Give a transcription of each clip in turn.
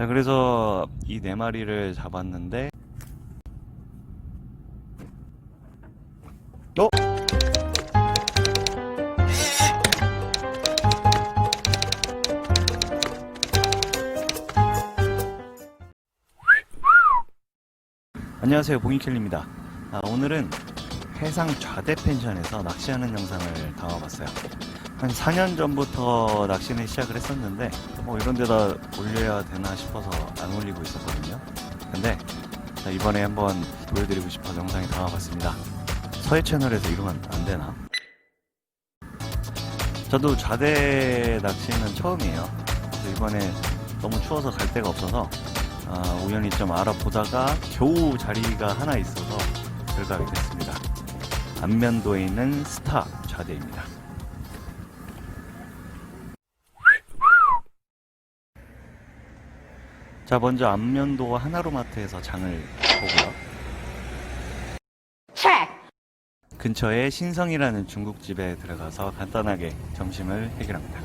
자, 그래서 이 네 마리를 잡았는데. 어? 안녕하세요 봉이켈입니다. 아, 오늘은 해상 좌대 펜션에서 낚시하는 영상을 담아봤어요 한 4년 전부터 낚시는 시작을 했었는데 뭐 이런 데다 올려야 되나 싶어서 안 올리고 있었거든요 근데 자, 이번에 한번 보여드리고 싶어서 영상에 담아봤습니다 서해 채널에서 이러면 안 되나? 저도 좌대 낚시는 처음이에요 이번에 너무 추워서 갈 데가 없어서 아, 우연히 좀 알아보다가 겨우 자리가 하나 있어서 들어가게 됐습니다. 안면도에 있는 스타 좌대입니다. 자, 먼저 안면도 하나로마트에서 장을 보고요. 근처에 신성이라는 중국집에 들어가서 간단하게 점심을 해결합니다.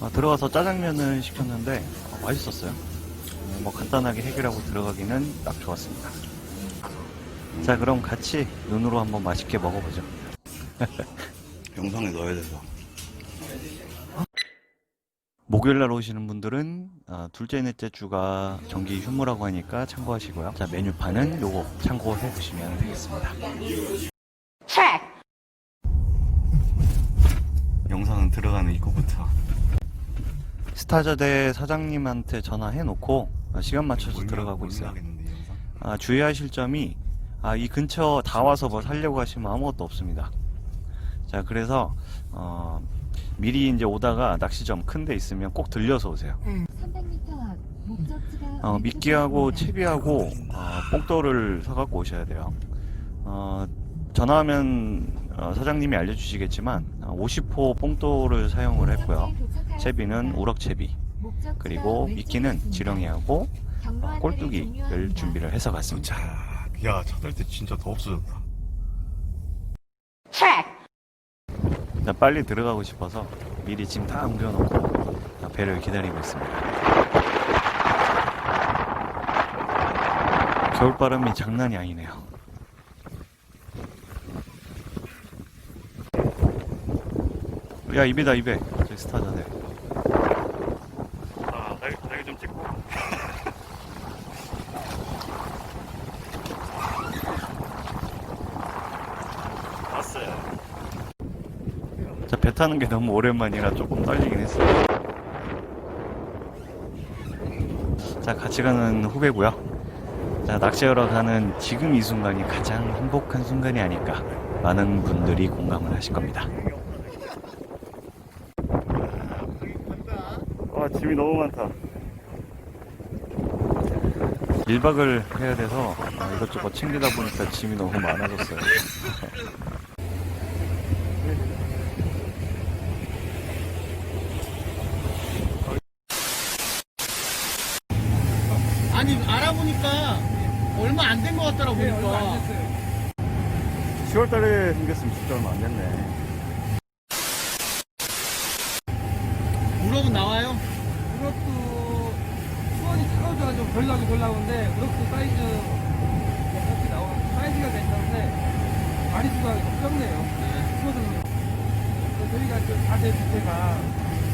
아, 들어가서 짜장면을 시켰는데 어, 맛있었어요. 어, 뭐 간단하게 해결하고 들어가기는 딱 좋았습니다. 자, 그럼 같이 눈으로 한번 맛있게 먹어보죠. 영상에 넣어야 돼서. 목요일 날 오시는 분들은 아, 둘째, 넷째 주가 정기 휴무라고 하니까 참고하시고요. 자, 메뉴판은 요거 참고해 보시면 되겠습니다. 영상은 들어가는 입구부터. 스타저대 사장님한테 전화해 놓고 아, 시간 맞춰서 들어가고 있어요. 아, 주의하실 점이 아, 이 근처 다 와서 뭐 살려고 하시면 아무것도 없습니다. 자, 그래서 어, 미리 이제 오다가 낚시점 큰 데 있으면 꼭 들려서 오세요. 300m 앞 목적지가 어, 미끼하고. 채비하고 어, 뽕돌을 사갖고 오셔야 돼요. 어, 전화하면 어, 사장님이 알려주시겠지만 어, 50호 뽕돌을 사용을 했고요. 채비는 우럭채비 목적지가 그리고 미끼는 왼쪽에 지렁이하고 있습니다. 어, 꼴뚜기를. 준비를 해서 갔습니다. 자, 야, 찾을 때 진짜 더 없어졌다. 자, 빨리 들어가고 싶어서 미리 짐 다 옮겨놓고 아, 배를 기다리고 있습니다. 겨울바람이 장난이 아니네요. 야, 입에다, 입에. 스타전에. 아, 날개, 날개 좀 찍고. 왔어요. 자, 배 타는 게 너무 오랜만이라 조금 떨리긴 했어요. 자, 같이 가는 후배고요. 자, 낚시하러 가는 지금 이 순간이 가장 행복한 순간이 아닐까. 많은 분들이 공감을 하실 겁니다. 와, 짐이 너무 많다. 1박을 해야 돼서 아, 이것저것 챙기다 보니까 짐이 너무 많아졌어요. 아니 알아보니까 얼마 안 된 것 같더라 보니까 10월 달에 생겼으면 진짜 얼마 안 됐네. 무릎은 나와요? 우럭도 수원이 차가워져가지고 덜 나오긴 덜 나오는데 우럭도 사이즈 괜찮게 나오는 사이즈가 괜찮은데 마리수가 좀 적네요. 수원은 그 저희가 그 자대 밑에가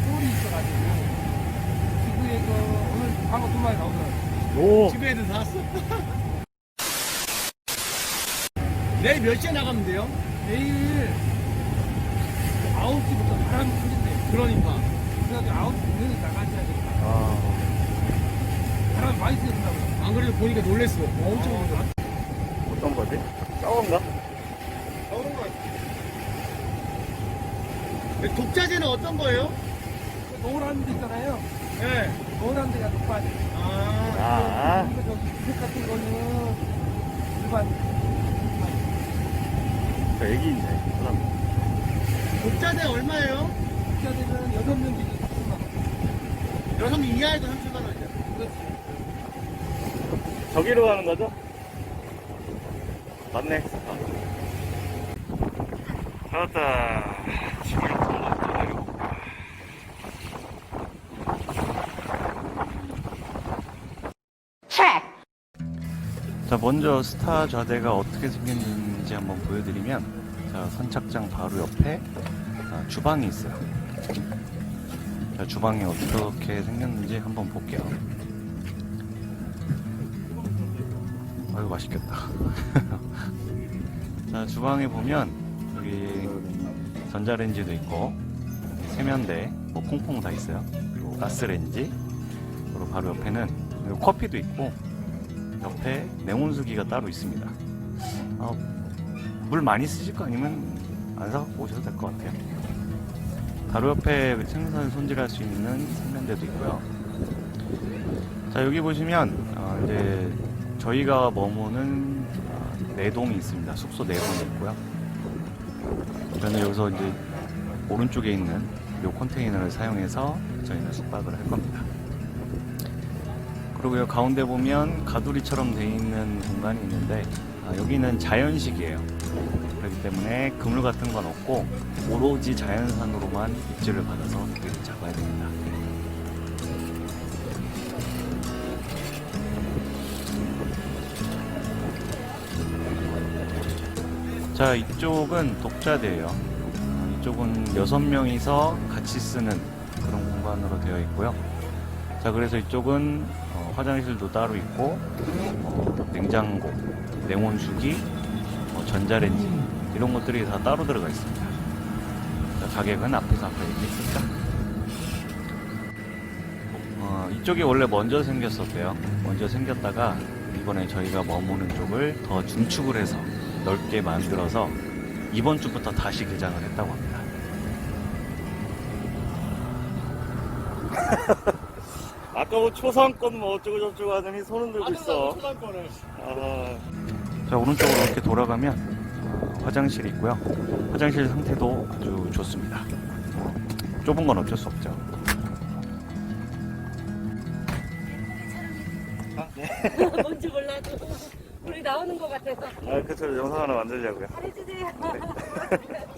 소울이 있어가지고 지구에 그 오늘 광어 두 마리 나오더라고요. 오! 집에 애들 다 왔어? 내일 몇 시에 나가면 돼요? 내일 9시부터 바람이 풀린대요. 그러니까 그래가지고 9시 전에 나가셔야 되니까 아, 바람이 많이 세진다고요. 안 그래도 보니까 놀랬어 엄청 어, 놀랐어 어떤 거지? 싸운가? 나오는 거 같아 독자재는 어떤 거예요? 노란 데 있잖아요. 네. 노란 데가 높아져. 아 아, 주색 같은 거는 일반 저 애기 있네. 사람. 독자재 얼마예요? 국자들은 여섯 명 중에 3만 원. 여성 이하에도 30만 원이죠 그렇지. 저기로 가는 거죠? 맞네. 찾았다. 자, 먼저 스타 좌대가 어떻게 생겼는지 한번 보여드리면, 자, 선착장 바로 옆에 아, 주방이 있어요. 자, 주방이 어떻게 생겼는지 한번 볼게요. 아유, 맛있겠다. 자, 주방에 보면, 여기 전자레인지도 있고, 세면대, 뭐 콩콩 다 있어요. 그리고 가스레인지, 그리고 바로 옆에는 커피도 있고, 옆에 냉온수기가 따로 있습니다. 아, 물 많이 쓰실 거 아니면 안 사갖고 오셔도 될 것 같아요. 바로 옆에 생선 손질할 수 있는 세면대도 있고요. 자 여기 보시면 어, 이제 저희가 머무는 어, 네 동이 있습니다. 숙소 네 동이 있고요. 저는 여기서 이제 오른쪽에 있는 이 컨테이너를 사용해서 저희는 숙박을 할 겁니다. 그리고 요 가운데 보면 가두리처럼 되어 있는 공간이 있는데 아, 여기는 자연식이에요. 그렇기 때문에 그물 같은 건 없고 오로지 자연산으로만 입질을 받아서 고기를 잡아야 됩니다. 자 이쪽은 독자대예요. 어, 이쪽은 여섯 명이서 같이 쓰는 그런 공간으로 되어 있고요. 자 그래서 이쪽은 어, 화장실도 따로 있고 어, 냉장고, 냉온수기, 어, 전자레인지 이런 것들이 다 따로 들어가 있습니다. 자, 가격은 앞에서 아까 얘기했었죠. 어, 이쪽이 원래 먼저 생겼었대요. 먼저 생겼다가 이번에 저희가 머무는 쪽을 더 중축을 해서 넓게 만들어서 이번 주부터 다시 개장을 했다고 합니다. 아까 뭐 초상권 뭐 어쩌고 저쩌고 하더니 손은 들고 있어. 초단권을. 아. 자 오른쪽으로 이렇게 돌아가면 어, 화장실이 있고요. 화장실 상태도 아주 좋습니다. 좁은 건 어쩔 수 없죠. 뭔지 몰라도 우리 나오는 것 같아서 아 그쵸 영상 하나 만들려고요. 잘해주세요.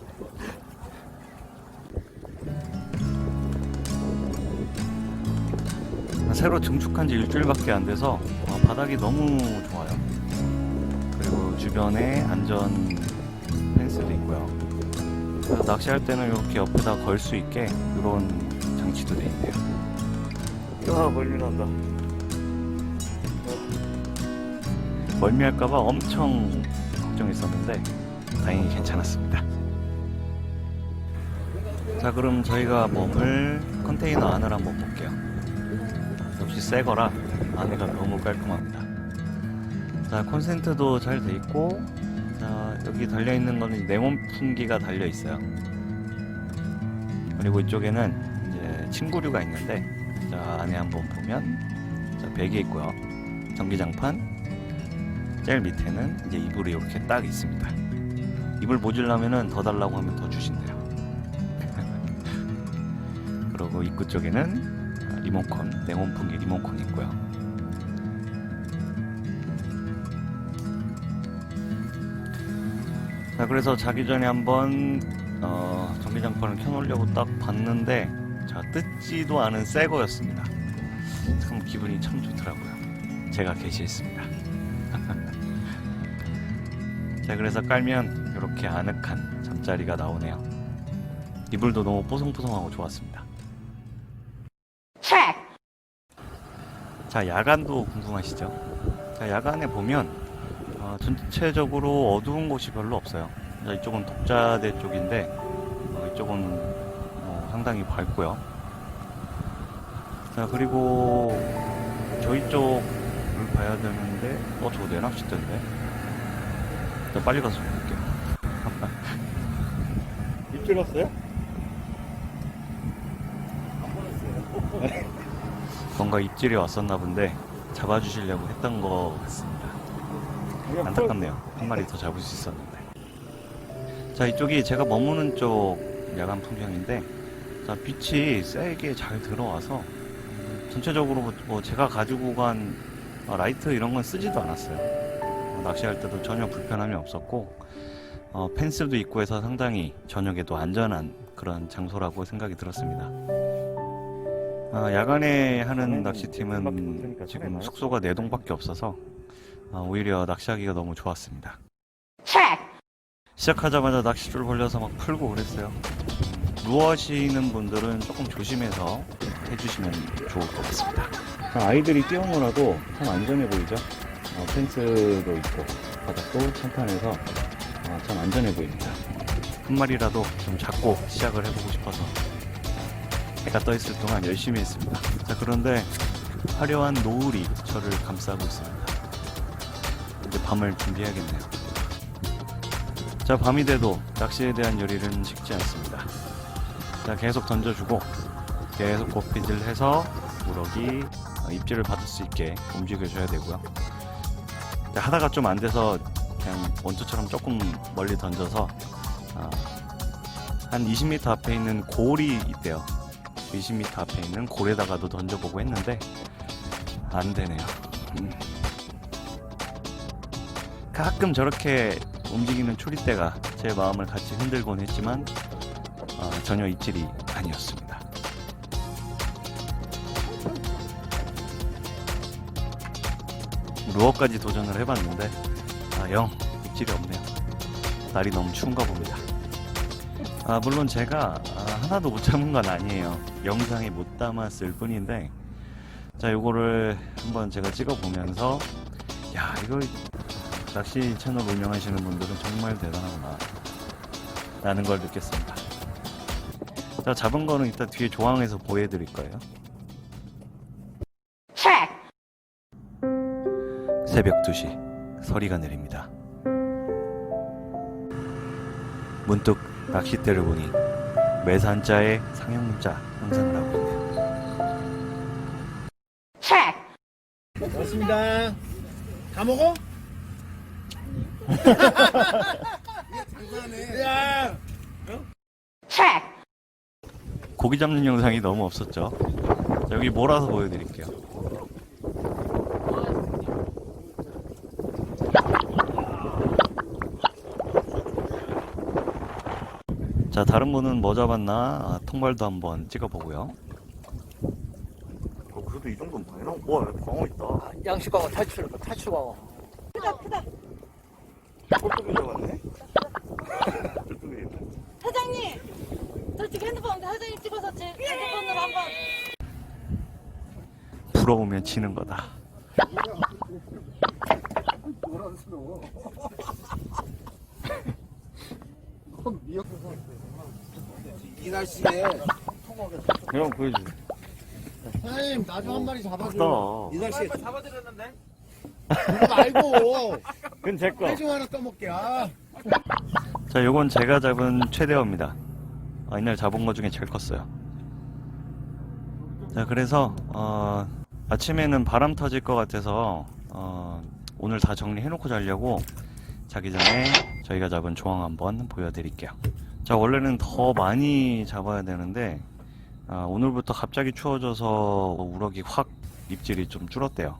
새로 증축한 지 일주일밖에 안 돼서 어, 바닥이 너무 좋아요. 그리고 주변에 안전 펜스도 있고요. 그래서 낚시할 때는 이렇게 옆에다 걸 수 있게 이런 장치도 돼 있네요. 야 멀미 난다. 멀미할까봐 엄청 걱정했었는데 다행히 괜찮았습니다. 자 그럼 저희가 머물 컨테이너 안을 한번 볼게요. 역시 새 거라 안에가 너무 깔끔합니다. 자, 콘센트도 잘 돼 있고, 자, 여기 달려 있는 거는 냉온 풍기가 달려 있어요. 그리고 이쪽에는 이제 침구류가 있는데, 자, 안에 한번 보면, 자, 베개 있고요. 전기장판, 제일 밑에는 이제 이불이 이렇게 딱 있습니다. 이불 모질라면은 더 달라고 하면 더 주신대요. 그리고 입구 쪽에는 리모컨, 냉온풍기 리모컨 있고요. 자, 그래서 자기 전에 한번 어, 전기장판을 켜놓으려고 딱 봤는데 자 뜯지도 않은 새 거였습니다. 참 기분이 참 좋더라고요. 제가 게시했습니다. 자, 그래서 깔면 이렇게 아늑한 잠자리가 나오네요. 이불도 너무 뽀송뽀송하고 좋았습니다. 자, 야간도 궁금하시죠? 자, 야간에 보면 어, 전체적으로 어두운 곳이 별로 없어요. 자, 이쪽은 독자대 쪽인데 어, 이쪽은 어, 상당히 밝고요. 자, 그리고 저희 쪽을 봐야 되는데 어, 저거 내 낚싯대인데? 자, 빨리 가서 볼게요. 입질 왔어요? 뭔가 입질이 왔었나 본데 잡아주시려고 했던 것 같습니다. 안타깝네요. 한 마리 더 잡을 수 있었는데. 자, 이쪽이 제가 머무는 쪽 야간 풍경인데, 자, 빛이 세게 잘 들어와서 전체적으로 뭐- 뭐 제가 가지고 간 어, 라이트 이런 건 쓰지도 않았어요. 어, 낚시할 때도 전혀 불편함이 없었고, 어, 펜스도 있고 해서 상당히 저녁에도 안전한 그런 장소라고 생각이 들었습니다. 아, 야간에 하는 낚시팀은 지금 숙소가 4동밖에 없어서 아, 오히려 낚시하기가 너무 좋았습니다. 시작하자마자 낚싯줄 벌려서 막 풀고 그랬어요. 누워시는 분들은 조금 조심해서 해주시면 좋을 것 같습니다. 아이들이 뛰어놀아도 참 안전해 보이죠? 어, 펜스도 있고 바닥도 탄탄해서 어, 참 안전해 보입니다. 한 마리라도 좀 잡고 시작을 해보고 싶어서 해가 떠 있을 동안 열심히 했습니다. 자 그런데 화려한 노을이 저를 감싸고 있습니다. 이제 밤을 준비해야겠네요. 자 밤이 돼도 낚시에 대한 열의는 식지 않습니다. 자 계속 던져주고 계속 고피질 해서 우럭이 어, 입질을 받을 수 있게 움직여줘야 되고요. 자, 하다가 좀 안 돼서 그냥 원투처럼 조금 멀리 던져서 어, 한 20m 앞에 있는 골이 있대요. 20m 앞에 있는 골에다가도 던져보고 했는데 안 되네요. 음. 가끔 저렇게 움직이는 초리대가 제 마음을 같이 흔들곤 했지만 어, 전혀 입질이 아니었습니다. 루어까지 도전을 해봤는데 아, 영 입질이 없네요. 날이 너무 추운가 봅니다. 아, 물론 제가 아, 하나도 못 잡은 건 아니에요. 영상에 못 담았을 뿐인데 자 요거를 한번 제가 찍어보면서 야 이거 낚시 채널 운영하시는 분들은 정말 대단하구나 라는 걸 느꼈습니다. 자 잡은 거는 이따 뒤에 조항에서 보여드릴 거예요. 새벽 2시 서리가 내립니다. 문득 낚싯대를 보니 매산자의 상형 문자 형상을 하고 있네요. 고맙습니다. 다 먹어? 야, 고기 잡는 영상이 너무 없었죠. 자, 여기 몰아서 보여드릴게요. 자, 다른 분은 뭐 잡았나 아, 통발도 한번 찍어보고요. 어, 그래도 이 정도는 많이 나온 와, 광어 있다. 양식광어 탈출, 탈출광어. 꼴뚜기 잡았네? 꼴뚜기 있네. 사장님! 저 지금 핸드폰 사장님 찍어서 제 핸드폰으로 한번 부러우면 치는 거다. 이 날씨에 형 보여주세요. 사장님 나도 한 마리 잡아줘. 이 날씨에 잡아드렸는데? 그거 말고 그건 제 거. 해좀 하나 떠먹게. 아. 자, 요건 제가 잡은 최대어입니다. 아, 이날 잡은 거 중에 제일 컸어요. 자, 그래서 어, 아침에는 바람 터질 것 같아서 어, 오늘 다 정리해놓고 자려고 자기 전에 저희가 잡은 조항 한번 보여드릴게요. 자, 원래는 더 많이 잡아야 되는데 아, 오늘부터 갑자기 추워져서 우럭이 확 입질이 좀 줄었대요.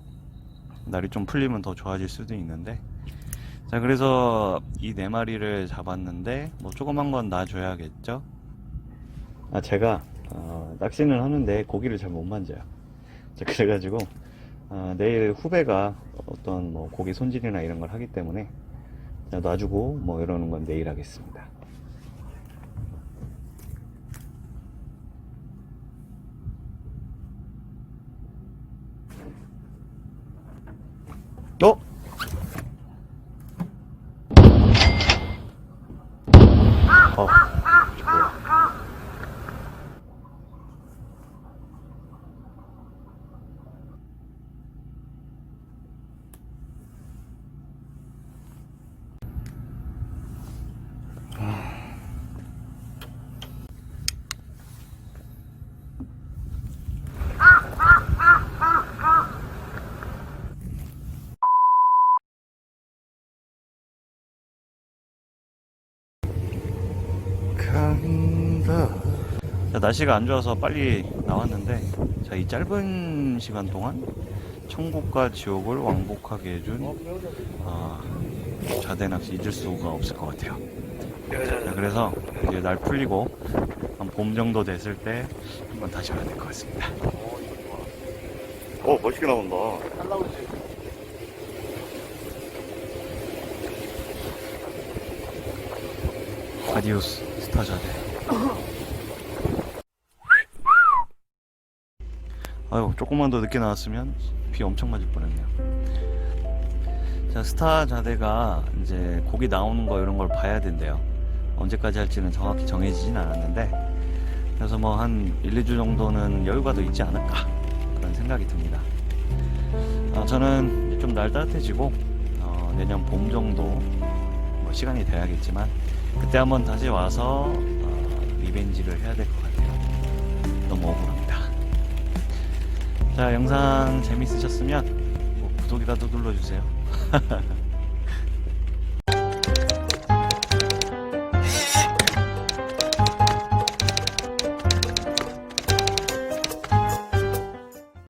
날이 좀 풀리면 더 좋아질 수도 있는데. 자 그래서 이 네 마리를 잡았는데 뭐 조그만 건 놔줘야겠죠? 아 제가 어, 낚시는 하는데 고기를 잘 못 만져요. 자, 그래가지고 어, 내일 후배가 어떤 뭐 고기 손질이나 이런 걸 하기 때문에 자, 놔주고 뭐 이러는 건 내일 하겠습니다 어? 날씨가 안 좋아서 빨리 나왔는데 자 이 짧은 시간 동안 천국과 지옥을 왕복하게 해준 어, 아, 좌대낚시 잊을 수가 없을 것 같아요. 자, 그래서 이제 날 풀리고 한 봄 정도 됐을 때 한번 다시 와야 될 것 같습니다. 어 멋있게 나온다. 잘 나오지 아디오스 스타 좌대. 아유, 조금만 더 늦게 나왔으면 비 엄청 맞을 뻔했네요. 자, 스타 자대가 이제 곡이 나오는 거 이런 걸 봐야 된대요. 언제까지 할지는 정확히 정해지진 않았는데, 그래서 뭐 한 1, 2주 정도는 여유가 더 있지 않을까 그런 생각이 듭니다. 아, 저는 좀 날 따뜻해지고 어, 내년 봄 정도 뭐 시간이 돼야겠지만 그때 한번 다시 와서 어, 리벤지를 해야 될 것 같아요. 너무 억울합니다. 자 영상 재밌으셨으면 뭐 구독이라도 눌러주세요.